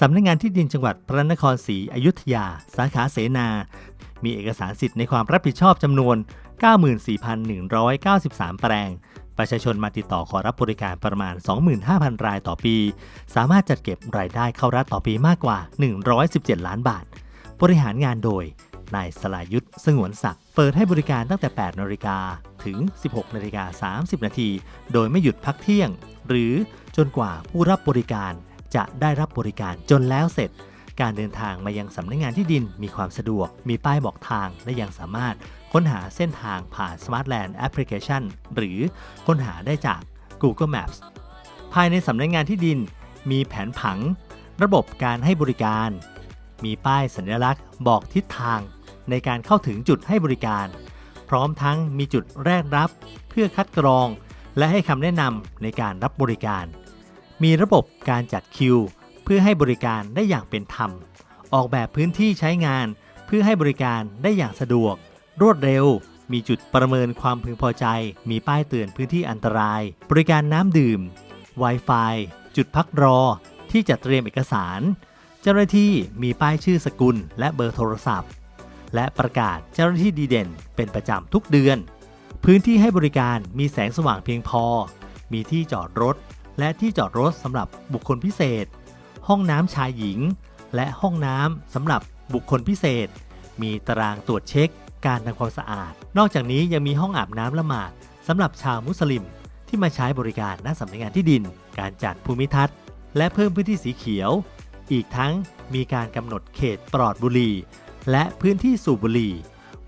สำนักงานที่ดินจังหวัดพระนครศรีอยุธยา สาขาเสนา มีเอกสารสิทธิ์ในความรับผิดชอบจำนวน 94,193 แปลง ประชาชนมาติดต่อขอรับบริการประมาณ 25,000 รายต่อปี สามารถจัดเก็บรายได้เข้ารัฐต่อปีมากกว่า 117 ล้านบาท บริหารงานโดยนายสลายุทธสงวนศักดิ์เปิดให้บริการตั้งแต่ 8นาฬิกาถึง 16นาฬิกา30 นาที โดยไม่หยุดพักเที่ยง หรือจนกว่าผู้รับบริการ จะได้รับบริการจนแล้วเสร็จ การเดินทางมายังสำนักงานที่ดินมีความสะดวก มีป้ายบอกทางและยังสามารถค้นหาเส้นทางผ่าน Smartland Application หรือค้นหาได้จาก Google Maps ภายในสำนักงานที่ดิน มีแผนผัง ระบบการให้บริการ มีป้ายสัญลักษณ์ บอกทิศทาง ในการเข้าถึงจุดให้บริการ พร้อมทั้งมีจุดแรกรับ เพื่อคัดกรอง และให้คำแนะนำในการรับบริการ มีระบบการจัดคิว เพื่อให้บริการได้อย่างเป็นธรรม ออกแบบพื้นที่ใช้งานเพื่อให้บริการได้อย่างสะดวก รวดเร็ว มีจุดประเมินความพึงพอใจ มีป้ายเตือนพื้นที่อันตราย บริการน้ำดื่ม Wi-Fi จุดพักรอ ที่จัดเตรียมเอกสาร เจ้าหน้าที่มีป้ายชื่อสกุล และเบอร์โทรศัพท์ และประกาศเจ้าหน้าที่ดีเด่น เป็นประจำทุกเดือน พื้นที่ให้บริการมีแสงสว่างเพียงพอ มีที่จอดรถ และที่จอดรถสำหรับบุคคลพิเศษ ห้องน้ำชายหญิง และห้องน้ำสำหรับบุคคลพิเศษ มีตารางตรวจเช็ค การทำความสะอาด นอกจากนี้ยังมีห้องอาบน้ำละหมาดสำหรับชาวมุสลิม ที่มาใช้บริการณสำนักงานที่ดิน การจัดภูมิทัศน์ และเพิ่มพื้นที่สีเขียว อีกทั้งมีการกำหนดเขตปลอดบุหรี่ และพื้นที่สูบบุหรี่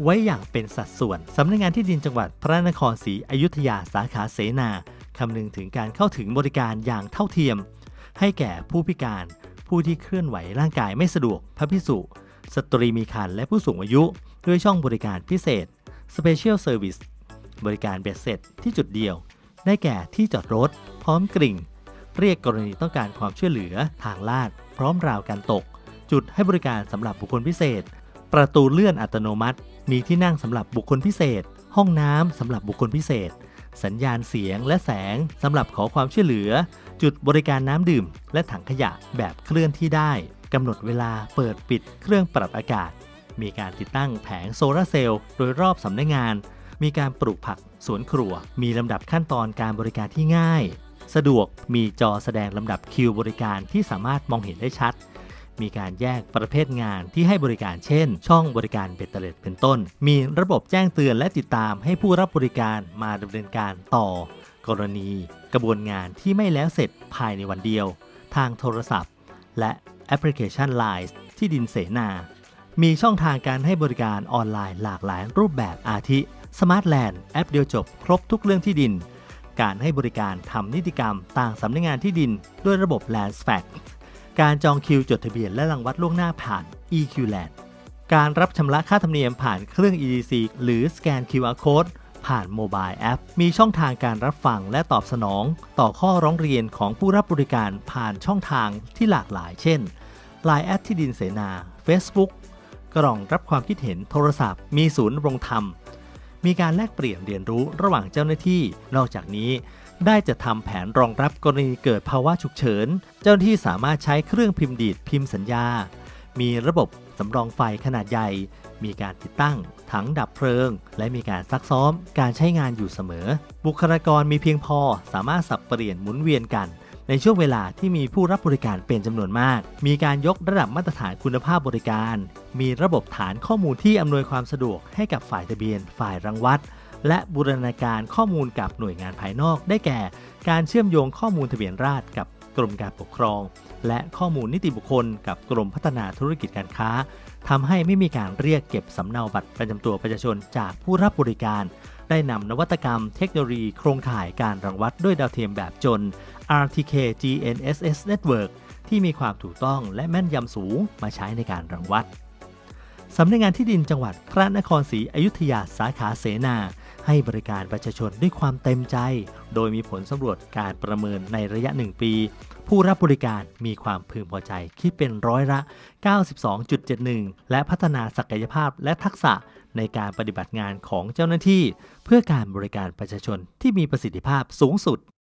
ไว้อย่างเป็นสัดส่วน สำนักงานที่ดินจังหวัดพระนครศรีอยุธยาสาขาเสนา คำนึงถึงการเข้าถึงบริการอย่างเท่าเทียม ให้แก่ผู้พิการ ผู้ที่เคลื่อนไหวร่างกายไม่สะดวก พระพิสุสตรีมีครรภ์และผู้สูงอายุ ด้วยช่องบริการพิเศษ Special Service บริการเบ็ดเสร็จที่จุดเดียว ได้แก่ที่จอดรถ พร้อมกริ่ง เรียกกรณีต้องการความช่วยเหลือทางลาด พร้อมราวการตก จุดให้บริการสำหรับบุคคลพิเศษ ประตูเลื่อนอัตโนมัติ มีที่นั่งสำหรับบุคคลพิเศษ ห้องน้ำสำหรับบุคคลพิเศษ สัญญาณเสียงและแสงสำหรับขอความช่วยเหลือ จุดบริการน้ำดื่ม และถังขยะแบบเคลื่อนที่ได้กำหนดเวลาเปิดปิดเครื่องปรับอากาศ มีการติดตั้งแผงโซลาร์เซลล์โดยรอบสำนักงาน มีการปลูกผักสวนครัว มีลำดับขั้นตอนการบริการที่ง่าย สะดวกมีจอแสดงลำดับคิวบริการที่สามารถมองเห็นได้ชัด มีการแยกประเภทงานที่ให้บริการเช่น ช่องบริการเบ็ดเตล็ดเป็นต้น มีระบบแจ้งเตือนและติดตามให้ผู้รับบริการมาดำเนินการต่อ กรณี กระบวนงานที่ไม่แล้วเสร็จภายในวันเดียว ทางโทรศัพท์ และแอปพลิเคชัน Line ที่ดินเสนา มีช่องทางการให้บริการออนไลน์หลากหลายรูปแบบอาทิ Smart Land แอปเดียวจบครบทุกเรื่องที่ดิน การให้บริการทำนิติกรรมต่างสำนักงานที่ดิน ด้วยระบบ Land Fact การจองคิวจดทะเบียนและรังวัดล่วงหน้าผ่าน EQLand การรับชำระค่าธรรมเนียมผ่านเครื่อง EDC หรือสแกน QR Code ผ่านโมบายแอป มีช่องทางการรับฟังและตอบสนอง ต่อข้อร้องเรียนของผู้รับบริการผ่านช่องทางที่หลากหลาย เช่น Line แอดที่ดินเสนา Facebook กล่องรับความคิดเห็นโทรศัพท์ มีศูนย์รงธรรม มีการแลกเปลี่ยนเรียนรู้ระหว่างเจ้าหน้าที่ นอกจากนี้ ได้จะทำแผนรองรับกรณีเกิดภาวะฉุกเฉิน เจ้าหน้าที่สามารถใช้เครื่องพิมพ์ดีดพิมพ์สัญญา มีระบบสำรองไฟขนาดใหญ่ มีการติดตั้ง ถังดับเพลิง และมีการซักซ้อม การใช้งานอยู่เสมอ บุคลากรมีเพียงพอ สามารถสับเปลี่ยนหมุนเวียนกัน ในช่วงเวลาที่มีผู้รับบริการเป็นจำนวนมาก มีการยกระดับมาตรฐานคุณภาพบริการ มีระบบฐานข้อมูลที่อำนวยความสะดวกให้กับฝ่ายทะเบียน ฝ่ายรังวัด และบูรณาการข้อมูลกับหน่วยงานภายนอก ได้แก่ การเชื่อมโยงข้อมูลทะเบียนราษฎรกับกรมการปกครอง และข้อมูลนิติบุคคล กับกรมพัฒนาธุรกิจการค้าทำให้ไม่มีการเรียกเก็บสำเนาบัตรประจำตัวประชาชนจากผู้รับบริการ ได้นำนวัตกรรมเทคโนโลยีโครงข่ายการรังวัดด้วยดาวเทียมแบบจน RTK GNSS Network ที่มีความถูกต้องและแม่นยำสูงมาใช้ในการรังวัดสำนักงานที่ดินจังหวัดพระนครศรีอยุธยาสาขาเสนา ให้บริการประชาชนด้วยความเต็มใจ โดยมีผลสำรวจการประเมินในระยะ 1 ปี ผู้รับบริการมีความพึงพอใจคิดเป็นร้อยละ 92.71 และพัฒนาศักยภาพและทักษะ ในการปฏิบัติงานของเจ้าหน้าที่ เพื่อการบริการประชาชนที่มีประสิทธิภาพสูงสุด